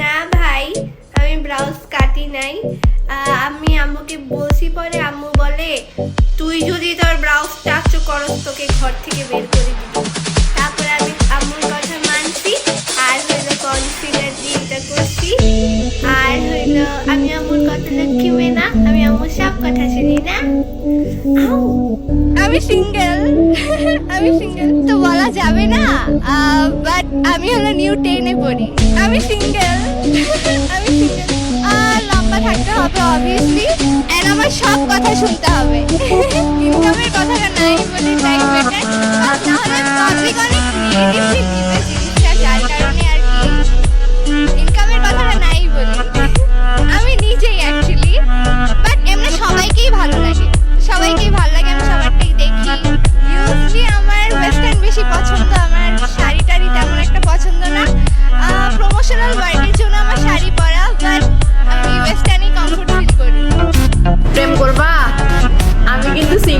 না ভাই, আমি ব্লাউজ কাটি নাই। আমি আম্মুকে বলছি পরে, আম্মু বলে, তুই যদি তোর ব্লাউজ টাচ করস, তোকে ঘর থেকে বের করে দিব। তারপরে আমি আম্মুর কথা মানছি, আর হইল কনসিলার দিয়ে করছি। আর হইল আমি আম্মুর কথা লক্ষ্মী না, আমি আম্মুর সব কথা শুনি না। আমি সিঙ্গেল আমি সিঙ্গেল তো বলা যাবে না। বাট আমি হলো নিউ টেনে পড়ি। আমি সিঙ্গেল আমি সিঙ্গেল লম্বা থাকতে হবে অবভিয়াসলি অ্যান্ড আমার সব কথা শুনতে হবে। ইনকামের কথাটা নাই বলে লাইক বেটার নাহলে পাবলিক অনেক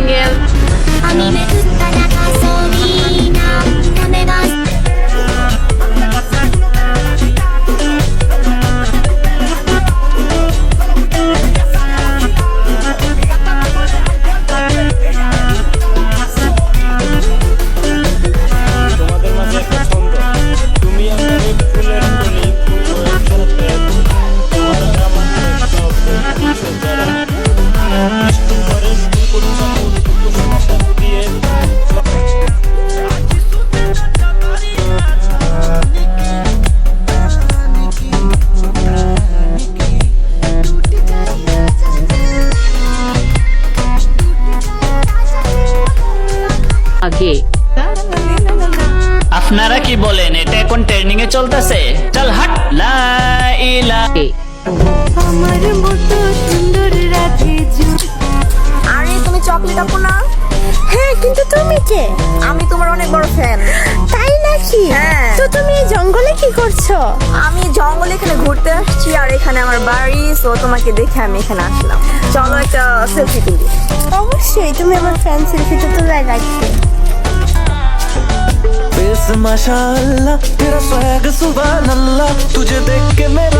間網めくった中装備なためます আগে। আপনারা কি বলেন এটা এখন ট্রেন্ডিং এ চলতেছে? চল হাট। লা ইলা আমার মতো সুন্দর আরে তুমি চকলেট আপু না? হ্যাঁ কিন্তু তুমি কে? আমি তোমার অনেক বড় ফ্যান তাই নাকি? হ্যাঁ। তো তুমি এই জঙ্গলে কি করছ? আমি জঙ্গলে এখানে ঘুরতে আসছি আর এখানে আমার বাড়ি সো তোমাকে দেখে আমি এখানে আসলাম। চলো একটা সেলফি তুলি। অবশ্যই তুমি আমার ফ্যান সেলফিটা তোলাই রাখবে। फेस माशाअल्लाह तेरा स्वैग सुबह अल्लाह तुझे देख के मेरा